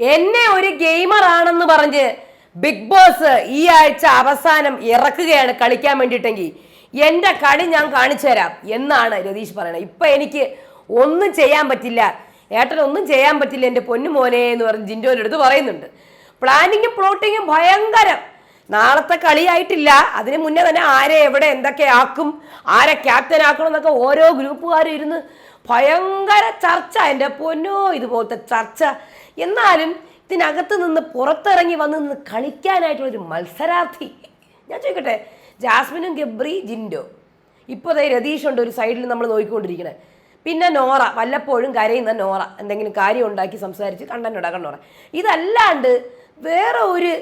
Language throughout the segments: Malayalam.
എന്നെ ഒരു ഗെയിമർ ആണെന്ന് പറഞ്ഞ് ബിഗ് ബോസ് ഈ ആഴ്ച അവസാനം ഇറക്കുകയാണ് കളിക്കാൻ വേണ്ടിയിട്ടെങ്കിൽ എന്റെ കളി ഞാൻ കാണിച്ചു തരാം എന്നാണ് രതീഷ് പറയുന്നത് ഇപ്പൊ എനിക്ക് ഒന്നും ചെയ്യാൻ പറ്റില്ല. ഏട്ടൻ ഒന്നും ചെയ്യാൻ പറ്റില്ല എന്റെ പൊന്നു മോനെ എന്ന് പറഞ്ഞ് ജിൻഡോന്റെ അടുത്ത് പറയുന്നുണ്ട്. പ്ലാനിങ്ങും പ്ലോട്ടിങ്ങും ഭയങ്കരം. നാളത്തെ കളിയായിട്ടില്ല. അതിന് മുന്നേ തന്നെ ആരെ എവിടെ എന്തൊക്കെ ആക്കും ആരെ ക്യാപ്റ്റൻ ആക്കണം എന്നൊക്കെ ഓരോ ഗ്രൂപ്പുകാരും ഇരുന്ന് ഭയങ്കര ചർച്ച എന്റെ പൊന്നോ ഇതുപോലത്തെ ചർച്ച. എന്നാലും ഇതിനകത്ത് നിന്ന് പുറത്തിറങ്ങി വന്ന് നിന്ന് കളിക്കാനായിട്ടുള്ളൊരു മത്സരാർത്ഥി. ഞാൻ ചോദിക്കട്ടെ ജാസ്മിനും ഗബ്രി ജിൻഡോ. ഇപ്പോൾ ദേ രതീഷുണ്ട് ഒരു സൈഡിൽ നമ്മൾ നോക്കിക്കൊണ്ടിരിക്കണേ. പിന്നെ നോറ വല്ലപ്പോഴും കരയുന്ന നോറ. എന്തെങ്കിലും കാര്യം ഉണ്ടാക്കി സംസാരിച്ച് കണ്ടന്റ് ഉണ്ടാക്കാൻ നോറ ഇതല്ലാണ്ട് വേറെ ഒരു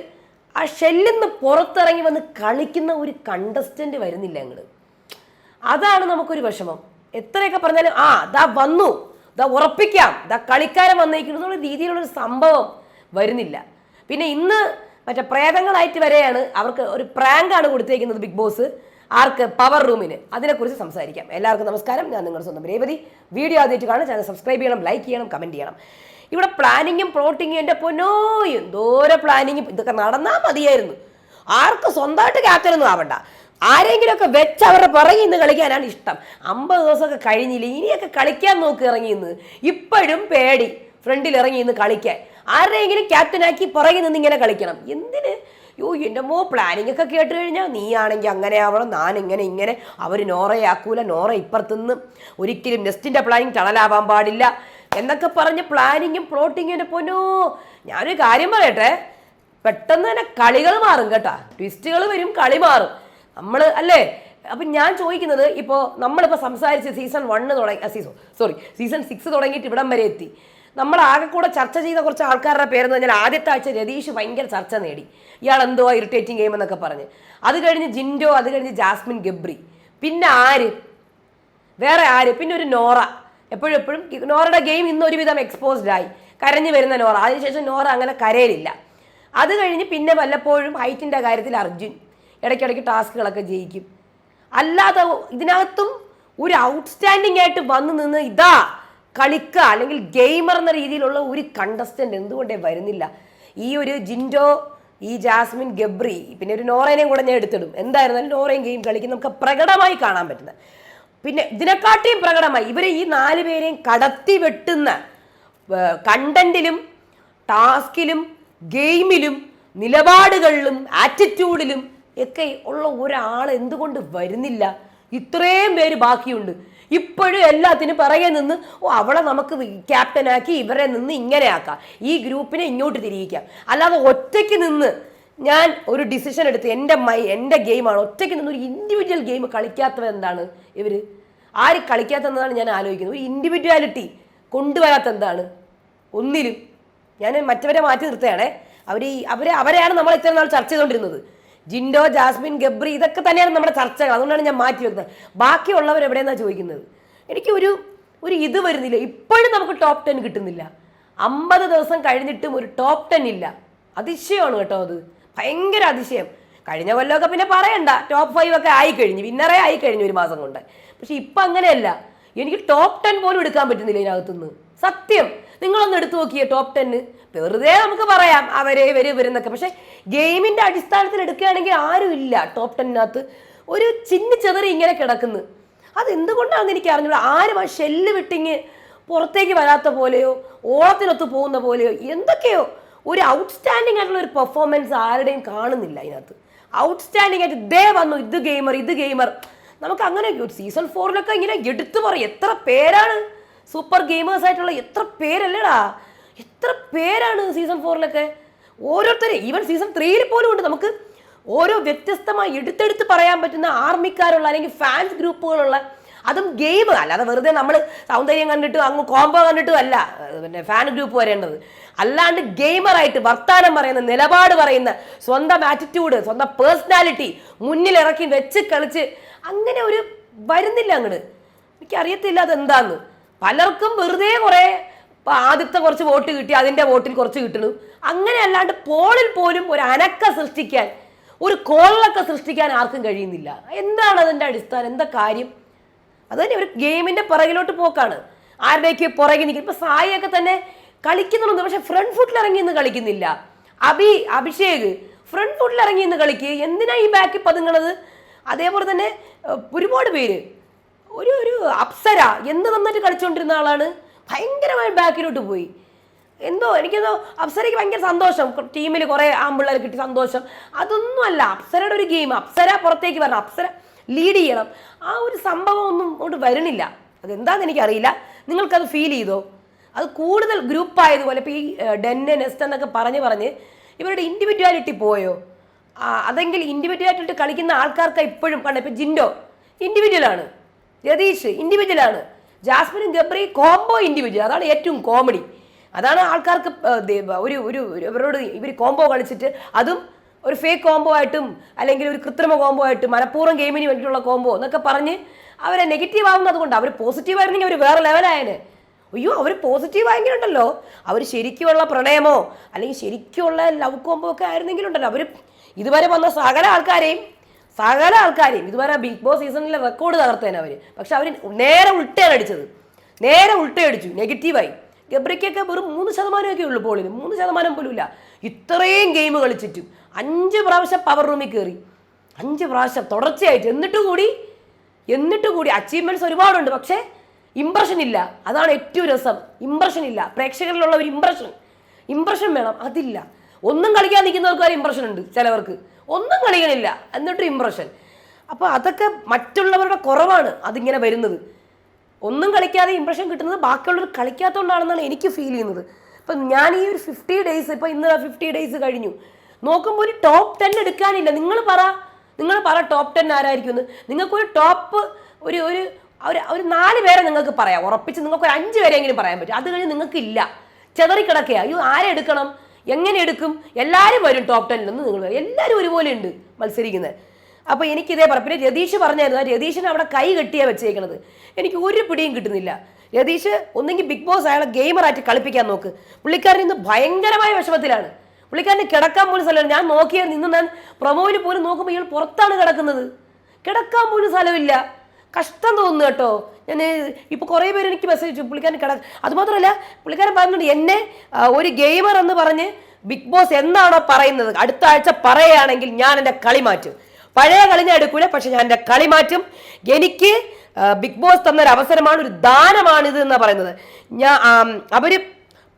ആ ഷെല്ലിൽ നിന്ന് പുറത്തിറങ്ങി വന്ന് കളിക്കുന്ന ഒരു കണ്ടസ്റ്റന്റ് വരുന്നില്ല അങ്ങോട്ട് അതാണ് നമുക്കൊരു വിഷമം. എത്രയൊക്കെ പറഞ്ഞാലും ആ ദാ വന്നു. ദാ ഉറപ്പിക്കാം. ദാ കളിക്കാരൻ വന്നേക്കുന്നു എന്നുള്ള രീതിയിലുള്ളൊരു സംഭവം വരുന്നില്ല. പിന്നെ ഇന്ന് മറ്റേ പ്രേതങ്ങളായിട്ട് വരെയാണ് അവർക്ക് ഒരു പ്രാങ്കാണ് കൊടുത്തേക്കുന്നത് ബിഗ് ബോസ്. ആർക്ക്? പവർ റൂമിന്. അതിനെക്കുറിച്ച് സംസാരിക്കാം. എല്ലാവർക്കും നമസ്കാരം. ഞാൻ നിങ്ങളുടെ സ്വന്തം രേവതി. വീഡിയോ ആദ്യമായിട്ട് കാണും ചാനൽ സബ്സ്ക്രൈബ് ചെയ്യണം ലൈക്ക് ചെയ്യണം കമന്റ് ചെയ്യണം. ഇവിടെ പ്ലാനിങ്ങും പ്ലോട്ടിങ്ങും എന്റെ പൊന്നോ ദൂരെ പ്ലാനിങ്ങും. ഇതൊക്കെ നടന്നാൽ മതിയായിരുന്നു. ആർക്ക് സ്വന്തമായിട്ട് ക്യാപ്റ്റനൊന്നും ആവണ്ട. ആരെങ്കിലുമൊക്കെ വെച്ച് അവരുടെ പുറകിൽ നിന്ന് കളിക്കാനാണ് ഇഷ്ടം. അമ്പത് ദിവസമൊക്കെ കഴിഞ്ഞില്ല ഇനിയൊക്കെ കളിക്കാൻ നോക്കി ഇറങ്ങി നിന്ന്. ഇപ്പോഴും പേടി ഫ്രണ്ടിൽ ഇറങ്ങി നിന്ന് കളിക്കാൻ. ആരുടെയെങ്കിലും ക്യാപ്റ്റനാക്കി പുറകിൽ നിന്ന് ഇങ്ങനെ കളിക്കണം. എന്തിന്? യോ എന്റെ മോ പ്ലാനിങ് ഒക്കെ കേട്ട് കഴിഞ്ഞാൽ നീ ആണെങ്കിൽ അങ്ങനെ ആവണം ഞാൻ ഇങ്ങനെ. ഇങ്ങനെ അവർ നോറയാക്കൂല നോറ ഇപ്പുറത്തുനിന്ന്. ഒരിക്കലും നെസ്റ്റിന്റെ പ്ലാനിങ് തണലാവാൻ പാടില്ല. എന്നൊക്കെ പറഞ്ഞ് പ്ലാനിങ്ങും പ്ലോട്ടിങ്ങും എന്റെ പൊന്നോ. ഞാനൊരു കാര്യം പറയട്ടെ പെട്ടെന്ന് തന്നെ കളികൾ മാറും കേട്ടോ. ട്വിസ്റ്റുകൾ വരും കളി മാറും. നമ്മൾ അല്ലേ? അപ്പം ഞാൻ ചോദിക്കുന്നത് ഇപ്പോൾ നമ്മളിപ്പോൾ സംസാരിച്ച് സീസൺ വണ്ണ് തുടങ്ങി സീസൺ സോറി സീസൺ സിക്സ് തുടങ്ങിയിട്ട് ഇവിടം വരെ എത്തി. നമ്മൾ ആകെ കൂടെ ചർച്ച ചെയ്ത കുറച്ച് ആൾക്കാരുടെ പേരെന്ന് പറഞ്ഞാൽ ആദ്യത്തെ ആഴ്ച രതീഷ് ഭയങ്കര ചർച്ച നേടി. ഇയാൾ എന്തോ ഇറിറ്റേറ്റിംഗ് ഗെയിം എന്നൊക്കെ പറഞ്ഞ്. അത് കഴിഞ്ഞ് ജിൻഡോ അത് കഴിഞ്ഞ് ജാസ്മിൻ ഗബ്രി. പിന്നെ ആര്? വേറെ ആര്? പിന്നെ ഒരു നോറ. എപ്പോഴും എപ്പോഴും നോറയുടെ ഗെയിം ഇന്ന് ഒരുവിധം എക്സ്പോസ്ഡ് ആയി. കരഞ്ഞു വരുന്ന നോറ. അതിനുശേഷം നോറ അങ്ങനെ കരയിലില്ല. അത് കഴിഞ്ഞ് പിന്നെ വല്ലപ്പോഴും ഹൈറ്റിന്റെ കാര്യത്തിൽ അർജുൻ. ഇടയ്ക്കിടയ്ക്ക് ടാസ്കുകളൊക്കെ ജയിക്കും. അല്ലാതെ ഇതിനകത്തും ഒരു ഔട്ട്സ്റ്റാൻഡിംഗ് ആയിട്ട് വന്നു നിന്ന് ഇതാ കളിക്ക അല്ലെങ്കിൽ ഗെയിമർ എന്ന രീതിയിലുള്ള ഒരു കണ്ടസ്റ്റന്റ് എന്തുകൊണ്ടേ വരുന്നില്ല. ഈ ഒരു ജിൻഡോ ഈ ജാസ്മിൻ ഗബ്രി പിന്നെ ഒരു നോറേനെയും കൂടെ ഞാൻ എടുത്തിടും. എന്തായിരുന്നാലും നോറയും ഗെയിം കളിക്കും. നമുക്ക് പ്രകടമായി കാണാൻ പറ്റുന്നത്. പിന്നെ ഇതിനെക്കാട്ടിയും പ്രകടമായി ഇവരെ ഈ നാല് പേരെയും കടത്തി വെട്ടുന്ന കണ്ടന്റിലും ടാസ്കിലും ഗെയിമിലും നിലപാടുകളിലും ആറ്റിറ്റ്യൂഡിലും ഒക്കെ ഉള്ള ഒരാൾ എന്തുകൊണ്ട് വരുന്നില്ല? ഇത്രയും പേര് ബാക്കിയുണ്ട്. ഇപ്പോഴും എല്ലാത്തിനും പിറകെ നിന്ന് ഓ അവളെ നമുക്ക് ക്യാപ്റ്റനാക്കി ഇവരെ നിന്ന് ഇങ്ങനെ ആക്കാം. ഈ ഗ്രൂപ്പിനെ ഇങ്ങോട്ട് തിരിയിക്കാം. അല്ലാതെ ഒറ്റയ്ക്ക് നിന്ന് ഞാൻ ഒരു ഡിസിഷൻ എടുത്ത് എന്റെ മൈ എന്റെ ഗെയിമാണ് ഒറ്റയ്ക്ക് നിന്ന് ഒരു ഇൻഡിവിജ്വൽ ഗെയിം കളിക്കാത്തവ എന്താണ് ഇവർ ആര് കളിക്കാത്തതെന്നാണ് ഞാൻ ആലോചിക്കുന്നത്. ഒരു ഇൻഡിവിജ്വാലിറ്റി കൊണ്ടുവരാത്ത എന്താണ്? ഒന്നിലും. ഞാൻ മറ്റവരെ മാറ്റി നിർത്തുകയാണേ. അവർ അവരെ അവരെയാണ് നമ്മൾ ഇത്ര നാൾ ചർച്ച ചെയ്തുകൊണ്ടിരുന്നത്. ജിൻഡോ ജാസ്മിൻ ഗബ്രി ഇതൊക്കെ തന്നെയാണ് നമ്മുടെ ചർച്ചകൾ. അതുകൊണ്ടാണ് ഞാൻ മാറ്റി വെക്കുന്നത്. ബാക്കിയുള്ളവർ എവിടെയെന്നാണ് ചോദിക്കുന്നത്? എനിക്ക് ഒരു ഒരു ഇത് വരുന്നില്ല. ഇപ്പോഴും നമുക്ക് ടോപ്പ് ടെൻ കിട്ടുന്നില്ല. അമ്പത് ദിവസം കഴിഞ്ഞിട്ടും ഒരു ടോപ്പ് ടെൻ ഇല്ല. അതിശയമാണ് കേട്ടോ അത്. ഭയങ്കര അതിശയം. കഴിഞ്ഞ കൊല്ലമൊക്കെ പിന്നെ പറയണ്ട. ടോപ്പ് ഫൈവ് ഒക്കെ ആയി കഴിഞ്ഞു. വിന്നറേ ആയി കഴിഞ്ഞു ഒരു മാസം കൊണ്ട്. പക്ഷെ ഇപ്പം അങ്ങനെയല്ല. എനിക്ക് ടോപ്പ് ടെൻ പോലും എടുക്കാൻ പറ്റുന്നില്ല ഇതിനകത്തുനിന്ന്. സത്യം. നിങ്ങളൊന്ന് എടുത്തു നോക്കിയേ ടോപ്പ് ടെന്ന് വെറുതെ നമുക്ക് പറയാം അവരെ ഇവർ ഇവരെന്നൊക്കെ. പക്ഷെ ഗെയിമിന്റെ അടിസ്ഥാനത്തിൽ എടുക്കുകയാണെങ്കിൽ ആരും ഇല്ല ടോപ്പ് ടെന്നിനകത്ത് ഒരു ചിന്നി ചെതറി ഇങ്ങനെ കിടക്കുന്നു. അത് എന്തുകൊണ്ടാണ് എനിക്ക് അറിഞ്ഞൂടാ. ആരും ആ ഷെല്ല് വിട്ടിങ് പുറത്തേക്ക് വരാത്ത പോലെയോ ഓളത്തിനൊത്ത് പോകുന്ന പോലെയോ എന്തൊക്കെയോ. ഒരു ഔട്ട്സ്റ്റാൻഡിംഗ് ആയിട്ടുള്ള ഒരു പെർഫോമൻസ് ആരുടെയും കാണുന്നില്ല അതിനകത്ത് ഔട്ട്സ്റ്റാൻഡിംഗ് ആയിട്ട് ദേ വന്നു ഇത് ഗെയിമർ ഇത് ഗെയിമർ നമുക്ക് അങ്ങനെ സീസൺ ഫോറിലൊക്കെ ഇങ്ങനെ എടുത്തു പറയും എത്ര പേരാണ്? സൂപ്പർ ഗെയിമേഴ്സ് ആയിട്ടുള്ള എത്ര പേരല്ലേടാ. എത്ര പേരാണ് സീസൺ ഫോറിലൊക്കെ ഓരോരുത്തരെ ഈവൻ സീസൺ ത്രീയിൽ പോലും ഉണ്ട്. നമുക്ക് ഓരോ വ്യത്യസ്തമായി എടുത്തെടുത്ത് പറയാൻ പറ്റുന്ന ആർമിക്കാരുള്ള അല്ലെങ്കിൽ ഫാൻസ് ഗ്രൂപ്പുകളുള്ള അതും ഗെയിം. അല്ലാതെ വെറുതെ നമ്മൾ സൗന്ദര്യം കണ്ടിട്ട് അങ്ങ് കോംബോ കണ്ടിട്ടും അല്ല. പിന്നെ ഫാൻ ഗ്രൂപ്പ് വരേണ്ടത്. അല്ലാണ്ട് ഗെയിമറായിട്ട് വർത്താനം പറയുന്ന നിലപാട് പറയുന്ന സ്വന്തം ആറ്റിറ്റ്യൂഡ് സ്വന്തം പേഴ്സണാലിറ്റി മുന്നിലിറക്കി വെച്ച് കളിച്ച് അങ്ങനെ ഒരു വരുന്നില്ല അങ്ങോട്ട് എനിക്കറിയത്തില്ല അതെന്താന്ന്. പലർക്കും വെറുതെ കുറേ ഇപ്പൊ ആദ്യത്തെ കുറച്ച് വോട്ട് കിട്ടി അതിന്റെ വോട്ടിൽ കുറച്ച് കിട്ടണു. അങ്ങനെ അല്ലാണ്ട് പോളിൽ പോലും ഒരു അനക്ക സൃഷ്ടിക്കാൻ ഒരു കോളൊക്കെ സൃഷ്ടിക്കാൻ ആർക്കും കഴിയുന്നില്ല. എന്താണ് അതിന്റെ അടിസ്ഥാനം? എന്താ കാര്യം? അത് തന്നെ ഒരു ഗെയിമിന്റെ പുറകിലോട്ട് പോക്കാണ്. ആരുടെയൊക്കെ പുറകിൽ നിൽക്കും. ഇപ്പൊ സായിയൊക്കെ തന്നെ കളിക്കുന്നുണ്ട്. പക്ഷെ ഫ്രണ്ട് ഫുട്ടിൽ ഇറങ്ങി ഇന്ന് കളിക്കുന്നില്ല. അഭി അഭിഷേക് ഫ്രണ്ട് ഫുട്ടിൽ ഇറങ്ങി ഇന്ന് കളിക്കുക എന്തിനാ ഈ ബാക്കിൽ പതുങ്ങണത്? അതേപോലെ തന്നെ ഒരുപാട് പേര്. ഒരു ഒരു അപ്സര എന്ത് നന്നായിട്ട് കളിച്ചുകൊണ്ടിരുന്ന ആളാണ്. ഭയങ്കരമായി ബാക്കിലോട്ട് പോയി. എന്തോ എനിക്കെന്തോ അപ്സരയ്ക്ക് ഭയങ്കര സന്തോഷം. ടീമിൽ കുറേ ആമ്പിള്ളേർ കിട്ടി സന്തോഷം. അതൊന്നും അല്ല അപ്സരയുടെ ഒരു ഗെയിം അപ്സര പുറത്തേക്ക് വരണം. അപ്സര ലീഡ് ചെയ്യണം. ആ ഒരു സംഭവം ഒന്നും അങ്ങോട്ട് വരണില്ല അതെന്താണെന്ന് എനിക്കറിയില്ല. നിങ്ങൾക്കത് ഫീൽ ചെയ്തോ? അത് കൂടുതൽ ഗ്രൂപ്പ് ആയതുപോലെ ഇപ്പോൾ ഈ ഡെന്നെ നെസ്റ്റ് എന്നൊക്കെ പറഞ്ഞ് പറഞ്ഞ് ഇവരുടെ ഇൻഡിവിജ്വാലിറ്റി പോയോ? അതെങ്കിൽ ഇൻഡിവിജ്വാലിറ്റി കളിക്കുന്ന ആൾക്കാർക്ക് ഇപ്പോഴും കണ്ട ഇപ്പം ജിൻഡോ ഇൻഡിവിജ്വലാണ് രതീഷ് ഇൻഡിവിജ്വലാണ് ജാസ്മിനും ഗബ്രി കോംബോ ഇൻഡിവിജ്വൽ അതാണ് ഏറ്റവും കോമഡി അതാണ് ആൾക്കാർക്ക് ഒരു ഒരു ഇവരോട് ഇവർ കോംബോ കളിച്ചിട്ട് അതും ഒരു ഫേക്ക് കോംബോ ആയിട്ടും അല്ലെങ്കിൽ ഒരു കൃത്രിമ കോംബോ ആയിട്ടും മനഃപൂർവം ഗെയിമിന് വേണ്ടിയിട്ടുള്ള കോംബോ എന്നൊക്കെ പറഞ്ഞ് അവരെ നെഗറ്റീവ് ആവുന്നത് കൊണ്ട് അവർ പോസിറ്റീവ് ആയിരുന്നെങ്കിൽ അവർ വേറെ ലെവലായത് അയ്യോ അവർ പോസിറ്റീവ് ആയെങ്കിലുണ്ടല്ലോ. അവർ ശരിക്കുമുള്ള പ്രണയമോ അല്ലെങ്കിൽ ശരിക്കുമുള്ള ലവ് കോംബോ ഒക്കെ ആയിരുന്നെങ്കിലുണ്ടല്ലോ. അവർ ഇതുവരെ വന്ന സകല ആൾക്കാരെയും സകല ആൾക്കാരെയും ഇതുവരെ ബിഗ് ബോസ് സീസണിലെ റെക്കോർഡ് തകർത്തേനെ അവർ പക്ഷെ അവർ നേരെ ഉൾട്ടയാണ് അടിച്ചത്. നേരെ ഉൾട്ടയടിച്ചു. നെഗറ്റീവായി ഗബ്രിക്കൊക്കെ വെറും മൂന്ന് ശതമാനമൊക്കെ ഉള്ളൂ പോളിന്. മൂന്ന് ശതമാനം പോലും ഇല്ല. ഇത്രയും ഗെയിം കളിച്ചിട്ടും അഞ്ച് പ്രാവശ്യം പവർ റൂമിൽ കയറി അഞ്ച് പ്രാവശ്യം തുടർച്ചയായിട്ട്. എന്നിട്ട് കൂടി എന്നിട്ട് കൂടി അച്ചീവ്മെന്റ്സ് ഒരുപാടുണ്ട്. പക്ഷേ ഇമ്പ്രഷൻ ഇല്ല. അതാണ് ഏറ്റവും രസം. ഇമ്പ്രഷൻ ഇല്ല. പ്രേക്ഷകരിലുള്ള ഒരു ഇമ്പ്രഷൻ ഇമ്പ്രഷൻ വേണം. അതില്ല. ഒന്നും കളിക്കാൻ നിൽക്കുന്നവർക്ക് ഒരു ഇമ്പ്രഷൻ ഉണ്ട് ചിലവർക്ക്. ഒന്നും കളിക്കണില്ല. എന്നിട്ടും ഇമ്പ്രഷൻ അപ്പോൾ അതൊക്കെ മറ്റുള്ളവരുടെ കുറവാണ് അതിങ്ങനെ വരുന്നത്. ഒന്നും കളിക്കാതെ ഇമ്പ്രഷൻ കിട്ടുന്നത് ബാക്കിയുള്ളവർ കളിക്കാത്തതുകൊണ്ടാണെന്നാണ് എനിക്ക് ഫീൽ ചെയ്യുന്നത്. ഇപ്പം ഞാൻ ഈ ഒരു ഫിഫ്റ്റി ഡേയ്സ് ഇപ്പം ഇന്ന് ഫിഫ്റ്റി ഡേയ്സ് കഴിഞ്ഞു. നോക്കുമ്പോൾ ഒരു ടോപ്പ് ടെൻ എടുക്കാനില്ല. നിങ്ങൾ പറ. നിങ്ങൾ പറ ടോപ്പ് ടെൻ ആരായിരിക്കും എന്ന്. നിങ്ങൾക്കൊരു ടോപ്പ് ഒരു ഒരു ഒരു ഒരു നാല് പേരെ നിങ്ങൾക്ക് പറയാം. ഉറപ്പിച്ച് നിങ്ങൾക്ക് ഒരു അഞ്ച് പേരെങ്കിലും പറയാൻ പറ്റും. അത് കഴിഞ്ഞ് നിങ്ങൾക്ക് ഇല്ല ചെതറിക്കിടക്കുക അയ്യോ ആരെ എടുക്കണം? എങ്ങനെ എടുക്കും? എല്ലാവരും വരും ടോപ്പ് ടെന്നിലൊന്നും നിങ്ങൾ എല്ലാവരും ഒരുപോലെ ഉണ്ട് മത്സരിക്കുന്നത്. അപ്പോൾ എനിക്കിതേ പറ. പിന്നെ രതീഷ് പറഞ്ഞായിരുന്നു ആ രതീഷിനെ അവിടെ കൈ കെട്ടിയാ വെച്ചേക്കണത്. എനിക്ക് ഒരു പിടിയും കിട്ടുന്നില്ല. രതീഷ് ഒന്നെങ്കിൽ ബിഗ് ബോസ് അയാളെ ഗെയിമറായിട്ട് കളിപ്പിക്കാൻ നോക്ക്. പുള്ളിക്കാരൻ ഇന്ന് ഭയങ്കരമായ വിഷമത്തിലാണ്. പുള്ളിക്കാരന് കിടക്കാൻ പോലും സ്ഥലമില്ല. ഞാൻ നോക്കിയാൽ ഇന്ന് ഞാൻ പ്രൊമോയിൽ പോലും നോക്കുമ്പോൾ ഇയാൾ പുറത്താണ് കിടക്കുന്നത്. കിടക്കാൻ പോലും സ്ഥലമില്ല. കഷ്ടം തോന്നുന്നു കേട്ടോ. ഞാൻ ഇപ്പോൾ കുറേ പേര് എനിക്ക് മെസ്സേജ് അയച്ചു. പുള്ളിക്കാരൻ കിട അതുമാത്രമല്ല പുള്ളിക്കാരൻ പറഞ്ഞിട്ടുണ്ട് എന്നെ ഒരു ഗെയിമർ എന്ന് പറഞ്ഞ് ബിഗ് ബോസ് എന്നാണോ പറയുന്നത്? അടുത്ത ആഴ്ച പറയുകയാണെങ്കിൽ ഞാൻ എന്റെ കളി മാറ്റും. പഴയ കളി ഞാൻ എടുക്കൂല പക്ഷെ ഞാൻ എന്റെ കളി മാറ്റും. എനിക്ക് ബിഗ് ബോസ് തന്ന ഒരു അവസരമാണ് ഒരു ദാനമാണിത് എന്ന് പറയുന്നത്. ഞാൻ അവർ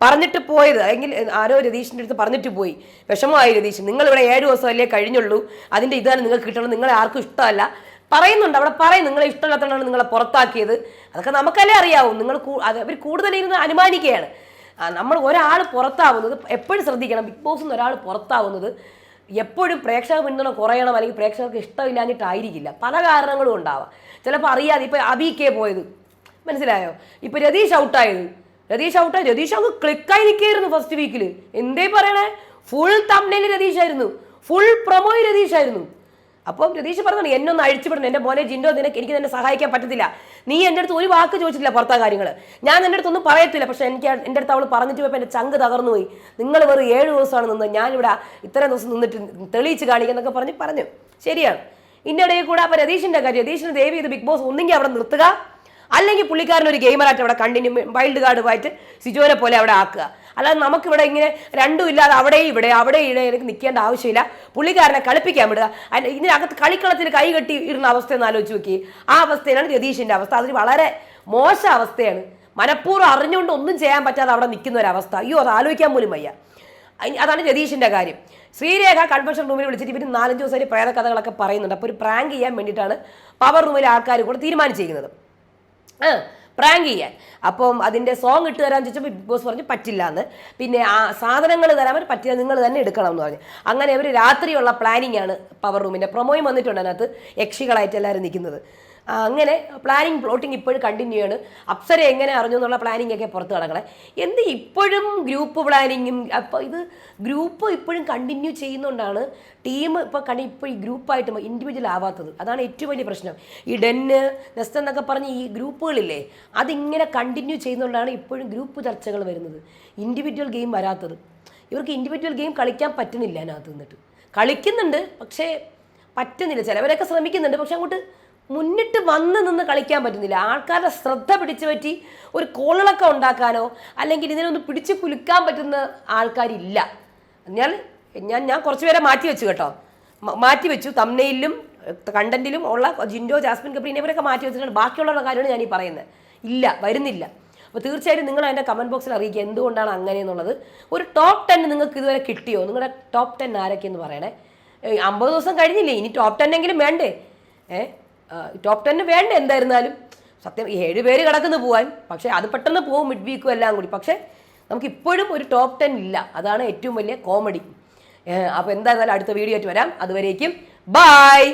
പറഞ്ഞിട്ട് പോയത് അല്ലെങ്കിൽ ആരോ രതീഷിന്റെ അടുത്ത് പറഞ്ഞിട്ട് പോയി. വിഷമമായി രതീഷ് നിങ്ങൾ ഇവിടെ ഏഴ് ദിവസമല്ലേ കഴിഞ്ഞുള്ളൂ അതിന്റെ ഇതാണ് നിങ്ങൾക്ക് കിട്ടണം നിങ്ങളെ ആർക്കും ഇഷ്ടമല്ല. പറയുന്നുണ്ട് അവിടെ പറയും നിങ്ങളെ ഇഷ്ടമില്ലാത്തതാണ് നിങ്ങളെ പുറത്താക്കിയത്. അതൊക്കെ നമുക്കല്ലേ അറിയാവൂ നിങ്ങൾ അവർ അവർ കൂടുതലിരുന്ന് അനുമാനിക്കുകയാണ്. നമ്മൾ ഒരാൾ പുറത്താവുന്നത് എപ്പോഴും ശ്രദ്ധിക്കണം ബിഗ് ബോസ് നിന്ന് ഒരാൾ പുറത്താവുന്നത് എപ്പോഴും പ്രേക്ഷക പിന്തുണ കുറയണം അല്ലെങ്കിൽ പ്രേക്ഷകർക്ക് ഇഷ്ടമില്ലാഞ്ഞിട്ടായിരിക്കില്ല. പല കാരണങ്ങളും ഉണ്ടാവാം. ചിലപ്പോൾ അറിയാതെ ഇപ്പോൾ അബി കെ പോയത്. മനസ്സിലായോ? ഇപ്പോൾ രതീഷ് ഔട്ടായത്. രതീഷ് ഔട്ടായി രതീഷ് അങ്ങ് ക്ലിക്കായി നിൽക്കുകയായിരുന്നു ഫസ്റ്റ് വീക്കിൽ എന്തേ പറയണേ? ഫുൾ തമ്മിൽ രതീഷായിരുന്നു ഫുൾ പ്രൊമോയിൽ രതീഷ് ആയിരുന്നു. അപ്പം രതീഷ് പറഞ്ഞു എന്നെ ഒന്ന് അഴിച്ചുവിടണം എന്റെ മോനെ ജിൻഡോ നിനക്ക് എനിക്ക് തന്നെ സഹായിക്കാൻ പറ്റത്തില്ല. നീ എന്റെ അടുത്ത് ഒരു വാക്ക് ചോദിച്ചിട്ടില്ല പുറത്തെ കാര്യങ്ങൾ ഞാൻ എന്റെ അടുത്തൊന്നും പറയത്തില്ല. പക്ഷെ എനിക്ക് എന്റെ അടുത്ത് അവൾ പറഞ്ഞിട്ട് പോയപ്പോൾ എന്റെ ചങ്ക് തകർന്നു പോയി. നിങ്ങൾ വെറും ഏഴ് ദിവസമാണ് നിന്നത് ഞാനിവിടെ ഇത്രയും ദിവസം നിന്നിട്ട് തെളിയിച്ച് കാണിക്കുന്നൊക്കെ പറഞ്ഞ് പറഞ്ഞു. ശരിയാണ്. ഇന്നിടയിൽ കൂടെ അപ്പോൾ രതീഷിന്റെ കാര്യം. രതീഷിന് ദേവി ഇത് ബിഗ് ബോസ് ഒന്നെങ്കിൽ അവിടെ നിർത്തുക. അല്ലെങ്കിൽ പുള്ളിക്കാരൻ ഒരു ഗെയിമറായിട്ട് അവിടെ കണ്ടിന്യൂ വൈൽഡ് കാർഡുമായിട്ട് സിജോനെ പോലെ അവിടെ ആക്കുക. അല്ലാതെ നമുക്കിവിടെ ഇങ്ങനെ രണ്ടും ഇല്ലാതെ അവിടെയും ഇവിടെ അവിടെ ഇവിടെ എനിക്ക് നിൽക്കേണ്ട ആവശ്യമില്ല. പുള്ളിക്കാരനെ കളിപ്പിക്കാൻ വിടുക. ഇതിനകത്ത് കളിക്കളത്തിൽ കൈ കെട്ടി ഇരുന്ന അവസ്ഥ എന്ന് ആലോചിച്ച് നോക്കി ആ അവസ്ഥയിലാണ് രതീഷിന്റെ അവസ്ഥ. അതിന് വളരെ മോശ അവസ്ഥയാണ്. മനഃപൂർവം അറിഞ്ഞുകൊണ്ട് ഒന്നും ചെയ്യാൻ പറ്റാതെ അവിടെ നിൽക്കുന്ന ഒരു അവസ്ഥ. അയ്യോ അത് ആലോചിക്കാൻ പോലും വയ്യ. അതാണ് രതീഷിന്റെ കാര്യം. ശ്രീരേഖ കൺവെൻഷൻ റൂമിൽ വിളിച്ചിട്ട് ഇവർ നാലഞ്ച് ദിവസം പ്രേത കഥകളൊക്കെ പറയുന്നുണ്ട്. അപ്പോൾ ഒരു പ്രാങ്ക് ചെയ്യാൻ വേണ്ടിയിട്ടാണ് പവർ റൂമിലെ ആൾക്കാർ കൂടെ തീരുമാനിച്ചിരിക്കുന്നത്. പ്രാങ്ക് ചെയ്യാൻ. അപ്പം അതിന്റെ സോങ് ഇട്ട് തരാമെന്ന് ചോദിച്ചപ്പോൾ ബിഗ് ബോസ് പറഞ്ഞു പറ്റില്ല എന്ന് പിന്നെ ആ സാധനങ്ങൾ തരാൻ പറ്റും പറ്റില്ല നിങ്ങൾ തന്നെ എടുക്കണം എന്ന് പറഞ്ഞു. അങ്ങനെ അവർ രാത്രിയുള്ള പ്ലാനിങ് ആണ് പവർ റൂമിന്റെ പ്രൊമോയും വന്നിട്ടുണ്ട് അതിനകത്ത്. യക്ഷികളായിട്ട് എല്ലാവരും നിൽക്കുന്നത്. അങ്ങനെ പ്ലാനിങ് പ്ലോട്ടിങ് ഇപ്പോഴും കണ്ടിന്യൂ ആണ്. അപ്സര എങ്ങനെ അറിഞ്ഞു എന്നുള്ള പ്ലാനിങ് ഒക്കെ പുറത്ത് കിടക്കണേ എന്ത് ഇപ്പോഴും ഗ്രൂപ്പ് പ്ലാനിങ്ങും അപ്പോൾ ഇത് ഗ്രൂപ്പ് ഇപ്പോഴും കണ്ടിന്യൂ ചെയ്യുന്നതുകൊണ്ടാണ് ടീം ഇപ്പോൾ കണ്ടി ഇപ്പോൾ ഈ ഗ്രൂപ്പായിട്ട് ഇൻഡിവിജ്വൽ ആവാത്തത്. അതാണ് ഏറ്റവും വലിയ പ്രശ്നം. ഈ ഡെന്ന് നെസ്റ്റ് എന്നൊക്കെ പറഞ്ഞ് ഈ ഗ്രൂപ്പുകളില്ലേ അതിങ്ങനെ കണ്ടിന്യൂ ചെയ്യുന്നതുകൊണ്ടാണ് ഇപ്പോഴും ഗ്രൂപ്പ് ചർച്ചകൾ വരുന്നത്. ഇൻഡിവിജ്വൽ ഗെയിം വരാത്തത്. ഇവർക്ക് ഇൻഡിവിജ്വൽ ഗെയിം കളിക്കാൻ പറ്റുന്നില്ല അതിനകത്ത് നിന്നിട്ട്. കളിക്കുന്നുണ്ട് പക്ഷേ പറ്റുന്നില്ല. ചിലവരൊക്കെ ശ്രമിക്കുന്നുണ്ട് പക്ഷെ അങ്ങോട്ട് മുന്നിട്ട് വന്ന് നിന്ന് കളിക്കാൻ പറ്റുന്നില്ല. ആൾക്കാരുടെ ശ്രദ്ധ പിടിച്ചു പറ്റി ഒരു കോളിളക്കം ഉണ്ടാക്കാനോ അല്ലെങ്കിൽ ഇതിനൊന്ന് പിടിച്ചു കുലുക്കാൻ പറ്റുന്ന ആൾക്കാരില്ല. ഞാൻ ഞാൻ ഞാൻ കുറച്ച് പേരെ മാറ്റി വെച്ചു കേട്ടോ. മാറ്റി വെച്ചു. തമ്നയിലും കണ്ടന്റിലും ഉള്ള ജിൻഡോ ജാസ്മിൻ കപ്രീൻ ഇവരൊക്കെ മാറ്റി വെച്ചിട്ടുണ്ട്. ബാക്കിയുള്ള കാര്യമാണ് ഞാൻ ഈ പറയുന്നത്. ഇല്ല വരുന്നില്ല. അപ്പോൾ തീർച്ചയായിട്ടും നിങ്ങൾ അതിന്റെ കമന്റ് ബോക്സിൽ അറിയിക്കുക എന്തുകൊണ്ടാണ് അങ്ങനെ എന്നുള്ളത്. ഒരു ടോപ്പ് ടെൻ നിങ്ങൾക്ക് ഇതുവരെ കിട്ടിയോ? നിങ്ങളുടെ ടോപ്പ് ടെൻ ആരൊക്കെയെന്ന് പറയണേ. അമ്പത് ദിവസം കഴിഞ്ഞില്ലേ? ഇനി ടോപ്പ് ടെൻ എങ്കിലും വേണ്ടേ? ഏ? ടോപ്പ് ടെന്ന് വേണ്ട എന്തായിരുന്നാലും. സത്യം ഏഴ് പേര് കിടക്കുന്നു പോവാൻ. പക്ഷേ അത് പെട്ടെന്ന് പോകും മിഡ് വീക്കും എല്ലാം കൂടി. പക്ഷേ നമുക്ക് ഇപ്പോഴും ഒരു ടോപ്പ് ടെൻ ഇല്ല. അതാണ് ഏറ്റവും വലിയ കോമഡി അപ്പോൾ എന്തായിരുന്നാലും അടുത്ത വീഡിയോ ആയിട്ട് വരാം. അതുവരേക്കും ബായ്